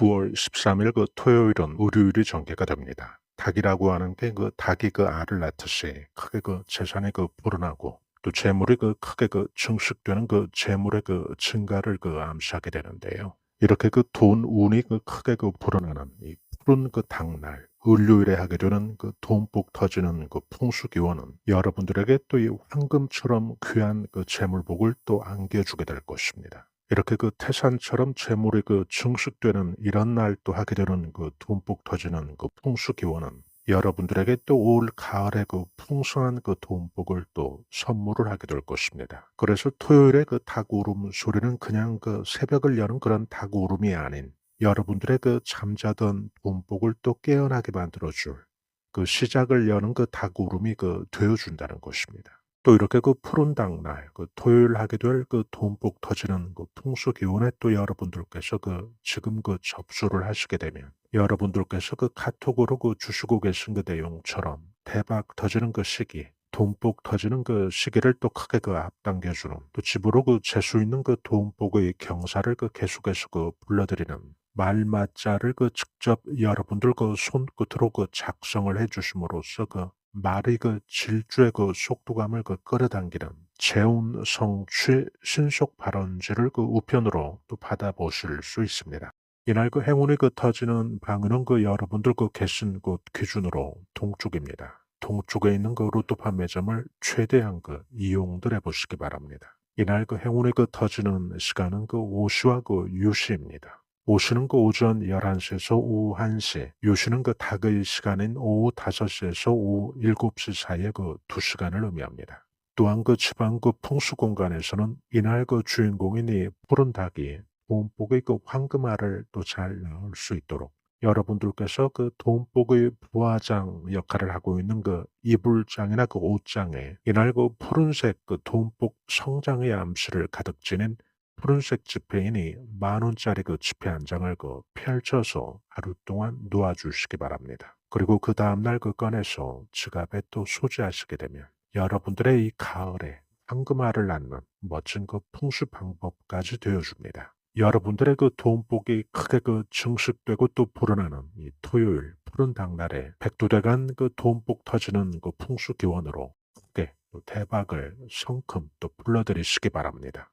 9월 13일 그 토요일은 의료일이 전개가 됩니다. 닭이라고 하는 게 그 닭이 그 알을 낳듯이 크게 그 재산이 그 불어나고 또 재물이 그 크게 그 증식되는 그 재물의 그 증가를 그 암시하게 되는데요. 이렇게 그 돈 운이 그 크게 그 불어나는 이 푸른 그 닭날 을요일에 하게 되는 그 돈복 터지는 그 풍수 기원은 여러분들에게 또 이 황금처럼 귀한 그 재물복을 또 안겨주게 될 것입니다. 이렇게 그 태산처럼 재물이 그 증식되는 이런 날 또 하게 되는 그 돈복 터지는 그 풍수 기원은 여러분들에게 또 올 가을에 그 풍성한 그 돈복을 또 선물을 하게 될 것입니다. 그래서 토요일에 그 닭울음 소리는 그냥 그 새벽을 여는 그런 닭울음이 아닌 여러분들의 그 잠자던 돈복을 또 깨어나게 만들어줄 그 시작을 여는 그 닭울음이 그 되어준다는 것입니다. 또 이렇게 그 푸른 닭날, 그 토요일 하게 될 그 돈복 터지는 그 풍수 기운에 또 여러분들께서 그 지금 그 접수를 하시게 되면 여러분들께서 그 카톡으로 그 주시고 계신 그 내용처럼 대박 터지는 그 시기, 돈복 터지는 그 시기를 또 크게 그 앞당겨주는 또 집으로 그 재수 있는 그 돈복의 경사를 그 계속해서 그 불러드리는 말맞자를 그 직접 여러분들 그 손끝으로 그 작성을 해 주심으로써 그 말의 그 질주의 그 속도감을 그 끌어당기는 재운 성취 신속 발언지를 그 우편으로 또 받아보실 수 있습니다. 이날 그 행운이 그 터지는 방은 그 여러분들 그 계신 곳 기준으로 동쪽입니다. 동쪽에 있는 그 로또 판매점을 최대한 그 이용들 해보시기 바랍니다. 이날 그 행운이 그 터지는 시간은 그 오시와 그 유시입니다. 오시는 그 오전 11시에서 오후 1시, 요시는 그 닭의 시간인 오후 5시에서 오후 7시 사이의 그 2시간을 의미합니다. 또한 그 지방 그 풍수 공간에서는 이날 그 주인공인 이 푸른 닭이 돈복의 그 황금알을 또 잘 낳을 수 있도록 여러분들께서 그 돈복의 부화장 역할을 하고 있는 그 이불장이나 그 옷장에 이날 그 푸른색 그 돈복 성장의 암시를 가득 지닌 푸른색 지폐이니 만 원짜리 그 지폐 한 장을 그 펼쳐서 하루 동안 놓아주시기 바랍니다. 그리고 그 다음날 그 꺼내서 지갑에 또 소지하시게 되면 여러분들의 이 가을에 황금알을 낳는 멋진 그 풍수 방법까지 되어줍니다. 여러분들의 그 돈복이 크게 그 증식되고 또 불어나는 이 토요일 푸른 닭날에 백두대간 그 돈복 터지는 그 풍수 기원으로 크게 또 대박을 성큼 또 불러들이시기 바랍니다.